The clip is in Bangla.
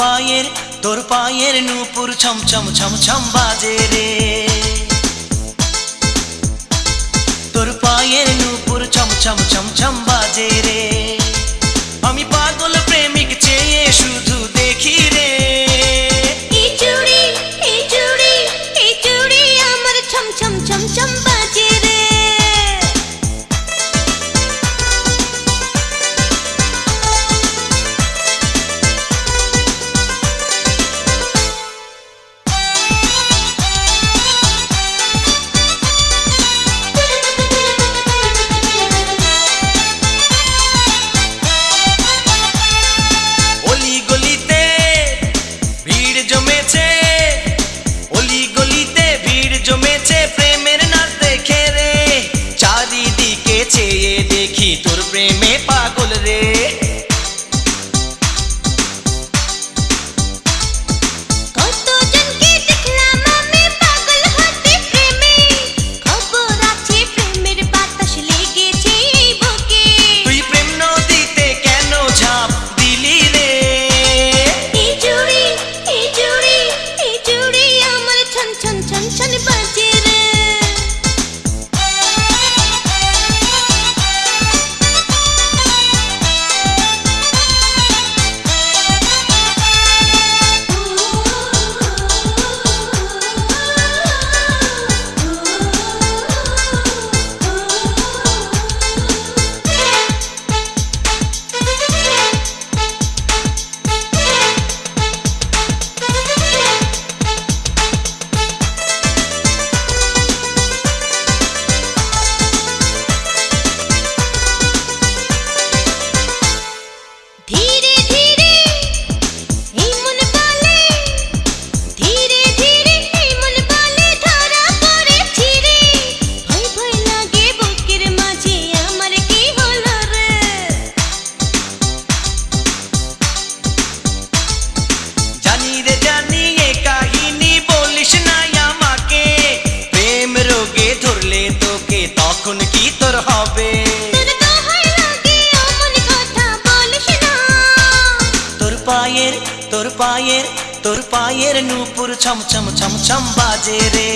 পায়ের, তোর পায়ের নূপুর ছম ছম ছম ছম বাজে রে। তোর পায়ের নূপুর ছম ছম ছম function birthday পায়ের তোর পায়ের তোর পায়ের নূপুর ছম ছম ছম ছম বাজে রে।